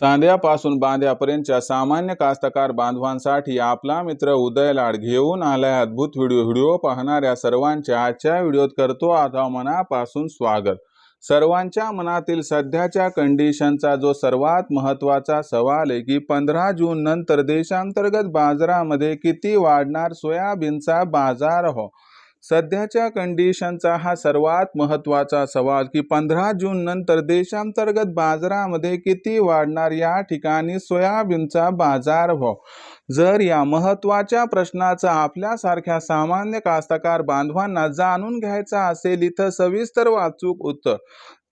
सांध्यापासून बांध्यापर्यंतच्या सामान्य कास्तकार बांधवांसाठी आपला मित्र उदय लाड घेऊन आलाय अद्भुत व्हिडिओ. व्हिडिओ पाहणाऱ्या सर्वांच्या आजच्या व्हिडिओत करतो आता मनापासून स्वागत. सर्वांच्या मनातील सध्याच्या कंडिशनचा जो सर्वात महत्त्वाचा सवाल आहे की पंधरा जून नंतर देशांतर्गत बाजारामध्ये किती वाढणार सोयाबीनचा बाजार हो? सध्याच्या कंडिशनचा हा सर्वात महत्त्वाचा सवाल की पंधरा जून नंतर देशांतर्गत बाजारामध्ये किती वाढणार या ठिकाणी सोयाबीनचा बाजार भाव जर या महत्त्वाच्या प्रश्नाचा आपल्यासारख्या सामान्य कास्तकार बांधवांना जाणून घ्यायचा असेल इथं सविस्तर वाचूक उत्तर.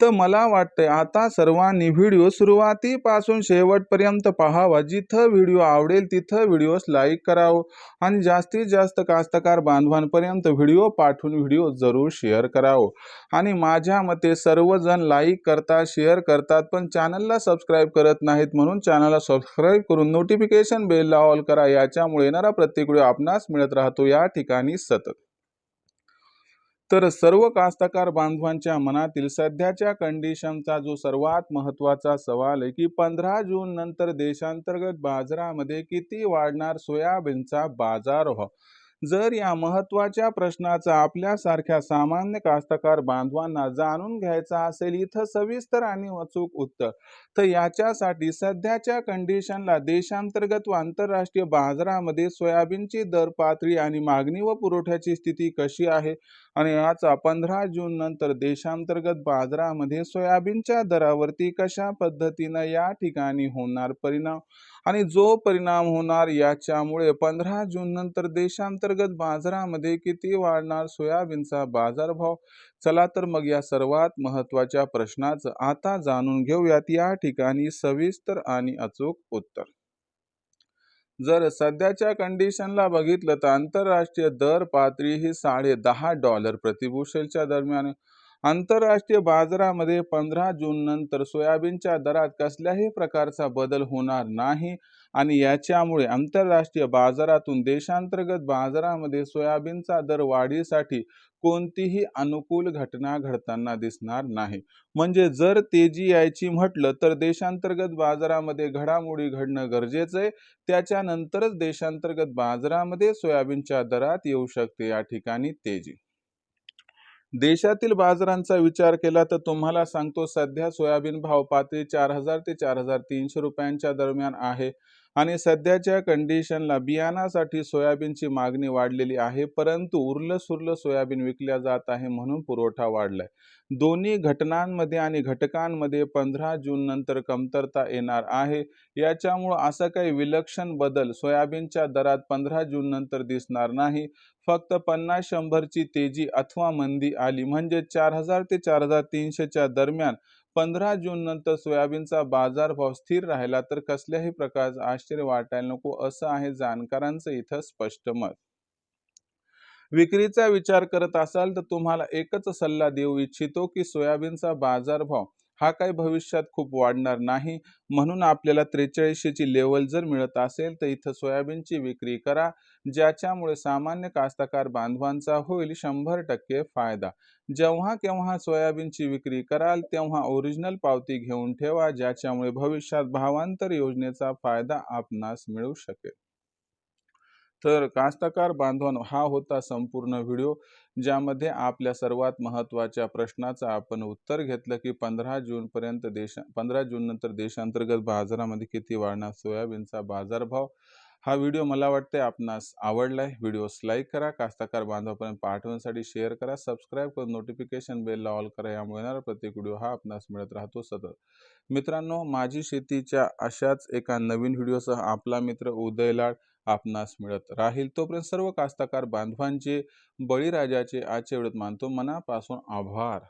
तर मला वाटतंय आता सर्वांनी व्हिडिओ सुरुवातीपासून शेवटपर्यंत पाहावा. जिथं व्हिडिओ आवडेल तिथं व्हिडिओस लाईक करावं आणि जास्तीत जास्त कास्तकार बांधवांपर्यंत व्हिडिओ पाठवून व्हिडिओ जरूर शेअर करावं. आणि माझ्या मते सर्वजण लाईक करतात शेअर करतात पण चॅनलला सबस्क्राईब करत नाहीत म्हणून चॅनलला सबस्क्राईब करून नोटिफिकेशन बेलला ऑल करा. याच्यामुळे येणारा प्रत्येक व्हिडिओ आपणास मिळत राहतो. या ठिकाणी सतत तर सर्व कास्तकार बांधवांच्या मनातील सध्याच्या कंडिशनचा जो सर्वात महत्त्वाचा सवाल आहे की पंधरा जून नंतर देशांतर्गत बाजारामध्ये किती वाढणार सोयाबीनचा बाजार हो? जर या महत्त्वाच्या प्रश्नाचा आपल्यासारख्या सामान्य कास्तकार बांधवांना जाणून घ्यायचा असेल इथं सविस्तर आणि अचूक उत्तर. तर याच्यासाठी सध्याच्या कंडिशनला देशांतर्गत व आंतरराष्ट्रीय बाजारामध्ये सोयाबीनची दर पातळी आणि मागणी व पुरवठ्याची स्थिती कशी आहे? आणि आज पंधरा जून नंतर देशांतर्गत बाजारामध्ये सोयाबीनच्या दरावरती कशा पद्धतीनं या ठिकाणी होणार परिणाम? आणि जो परिणाम होणार याच्यामुळे पंधरा जून नंतर देशांतर्गत बाजारामध्ये किती वाढणार सोयाबीनचा बाजारभाव? चला तर मग या सर्वात महत्त्वाच्या प्रश्नाचं आता जाणून घेऊयात. या ठिकाणी सविस्तर आणि अचूक उत्तर. जर सध्याच्या कंडिशनला बघितलं तर आंतरराष्ट्रीय दर पातळी ही साडे दहा डॉलर प्रतिभूषेलच्या दरम्यान आंतरराष्ट्रीय बाजारामध्ये पंधरा जून नंतर सोयाबीनच्या दरात कसल्याही प्रकारचा बदल होणार नाही आणि याच्यामुळे आंतरराष्ट्रीय बाजारातून देशांतर्गत बाजारामध्ये सोयाबीनचा दर वाढीसाठी कोणतीही अनुकूल घटना घडताना दिसणार नाही. म्हणजे जर तेजी यायची म्हटलं तर देशांतर्गत बाजारामध्ये घडामोडी घडणं गरजेचं आहे. त्याच्यानंतरच देशांतर्गत बाजारामध्ये सोयाबीनच्या दरात येऊ शकते या ठिकाणी तेजी. देशातील बाजारांचा विचार केला तर तुम्हाला सांगतो सध्या सोयाबीन भाव पातळी चार हजार ते चार हजार तीनशे रुपयांच्या दरम्यान आहे. आणि सध्याच्या कंडिशनला बियाणासाठी सोयाबीनची मागणी वाढलेली आहे परंतु उरलं सुरलं सोयाबीन विकल्या जात आहे म्हणून पुरवठा वाढलाय. दोन्ही घटनांमध्ये आणि घटकांमध्ये पंधरा जून नंतर कमतरता येणार आहे. याच्यामुळं असं काही विलक्षण बदल सोयाबीनच्या दरात पंधरा जून नंतर दिसणार नाही. फक्त पन्नास शंभरची तेजी अथवा मंदी आली. म्हणजे चार हजार ते चार हजार तीनशेच्या दरम्यान पंधरा जून नंतर सोयाबीनचा बाजारभाव स्थिर राहिला तर कसल्याही प्रकारचं आश्चर्य वाटायला नको असं आहे जाणकारांचं इथं स्पष्ट मत. विक्रीचा विचार करत असाल तर तुम्हाला एकच सल्ला देऊ इच्छितो की सोयाबीनचा बाजारभाव हा काही भविष्यात खूप वाढणार नाही. म्हणून आपल्याला त्रेचाळीसशेची लेवल जर मिळत असेल तर इथं सोयाबीनची विक्री करा ज्याच्यामुळे सामान्य कास्तकार बांधवांचा होईल शंभर टक्के फायदा. जेव्हा केव्हा सोयाबीनची विक्री कराल तेव्हा ओरिजिनल पावती घेऊन ठेवा ज्याच्यामुळे भविष्यात भावांतर योजनेचा फायदा आपणास मिळू शकेल. तर कास्तकार बांधवांनो हा होता संपूर्ण व्हिडिओ ज्यामध्ये आपल्या सर्वात महत्त्वाच्या प्रश्नाचं आपण उत्तर घेतलं की पंधरा जूनपर्यंत देशा पंधरा जूननंतर देशांतर्गत बाजारामध्ये किती वाढणार सोयाबीनचा बाजारभाव? हा व्हिडिओ मला वाटते आपणास आवडलाय. व्हिडिओस लाईक करा कास्तकार बांधवापर्यंत पाठवण्यासाठी शेअर करा सबस्क्राईब करून नोटिफिकेशन बेलला ऑल करा यामुळे येणारा प्रत्येक व्हिडिओ हा आपणास मिळत राहतो सतत. मित्रांनो माझी शेतीच्या अशाच एका नवीन व्हिडिओसह आपला मित्र उदयलाड आपणास मिळत राहील. तोपर्यंत सर्व कास्तकार बांधवांचे बळीराजाचे आजच्या वेळेत मानतो. मनापासून आभार.